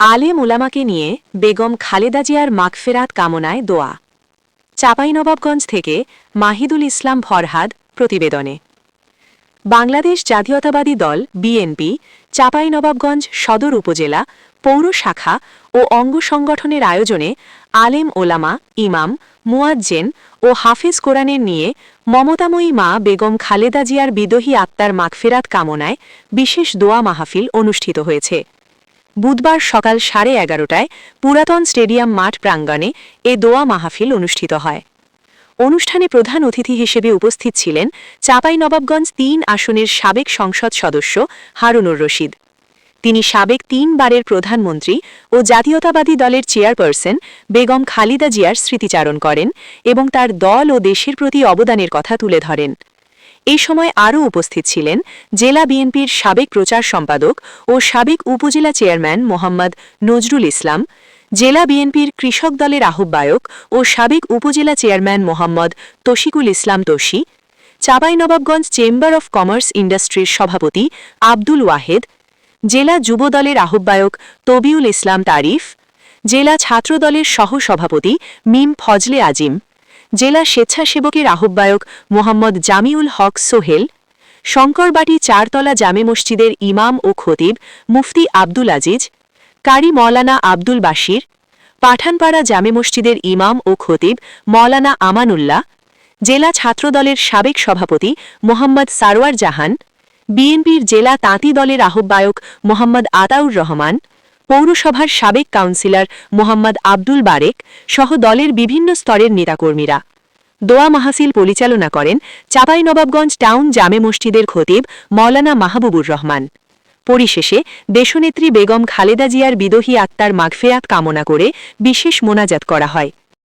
আলেম ওলামাকে নিয়ে বেগম খালেদা জিয়ার মাগফেরাত কামনায় দোয়া। চাঁপাইনবাবগঞ্জ থেকে মাহিদুল ইসলাম ফরহাদ প্রতিবেদনে। বাংলাদেশ জাতীয়তাবাদী দল বিএনপি, চাঁপাইনবাবগঞ্জ সদর উপজেলা, পৌর শাখা ও অঙ্গ সংগঠনের আয়োজনে আলেম ওলামা ইমাম, মুয়াজ্জেন ও হাফিজ কোরআনের নিয়ে মমতাময়ী মা বেগম খালেদা জিয়ার বিদোহী আত্মার মাগফেরাত কামনায় বিশেষ দোয়া মাহফিল অনুষ্ঠিত হয়েছে। বুধবার সকাল সাড়ে এগারোটায় পুরাতন স্টেডিয়াম মাঠ প্রাঙ্গণে এ দোয়া মাহফিল অনুষ্ঠিত হয়। অনুষ্ঠানে প্রধান অতিথি হিসেবে উপস্থিত ছিলেন চাঁপাইনবাবগঞ্জ তিন আসনের সাবেক সংসদ সদস্য হারুনুর রশিদ। তিনি সাবেক তিনবারের প্রধানমন্ত্রী ও জাতীয়তাবাদী দলের চেয়ারপারসন বেগম খালিদা জিয়ার স্মৃতিচারণ করেন এবং তার দল ও দেশের প্রতি অবদানের কথা তুলে ধরেন। এই সময় আরও উপস্থিত ছিলেন জেলা বিএনপির সাবেক প্রচার সম্পাদক ও সাবেক উপজেলা চেয়ারম্যান মোহাম্মদ নজরুল ইসলাম, জেলা বিএনপির কৃষক দলের আহ্বায়ক ও সাবেক উপজেলা chairman Mohammad Tashikul Islam Toshi, Chapainawabganj chamber of commerce ইন্ডাস্ট্রির সভাপতি আব্দুল ওয়াহেদ, জেলা যুব দলের আহ্বায়ক তবিউল ইসলাম তারিফ, জেলা ছাত্রদলের সহ-সভাপতি মিম ফজলে আজিম জেলা স্বেচ্ছাসেবকের আহ্বায়ক মোহাম্মদ জামিউল হক সোহেল শঙ্করবাটি চারতলা জামে মসজিদের ইমাম ও খতিব মুফতি আব্দুল আজিজ, কারি মৌলানা আব্দুল বাশির, পাঠানপাড়া জামে মসজিদের ইমাম ও খতিব মৌলানা আমানুল্লাহ, জেলা ছাত্রদলের সাবেক সভাপতি মোহাম্মদ সারোয়ার জাহান, বিএনপির জেলা তাঁতি দলের আহ্বায়ক মোহাম্মদ আতাউর রহমান পৌরসভার সাবেক কাউন্সিলর মোহাম্মদ আব্দুল বারেক সহ দলের বিভিন্ন স্তরের নেতাকর্মীরা। দোয়া মাহাসিল পরিচালনা করেন চাঁপাইনবাবগঞ্জ টাউন জামে মসজিদের খতিব মৌলানা মাহবুবুর রহমান। পরিশেষে দেশনেত্রী বেগম খালেদা জিয়ার বিদোহী আত্মার মাগফেয়াত কামনা করে বিশেষ মোনাজাত করা হয়।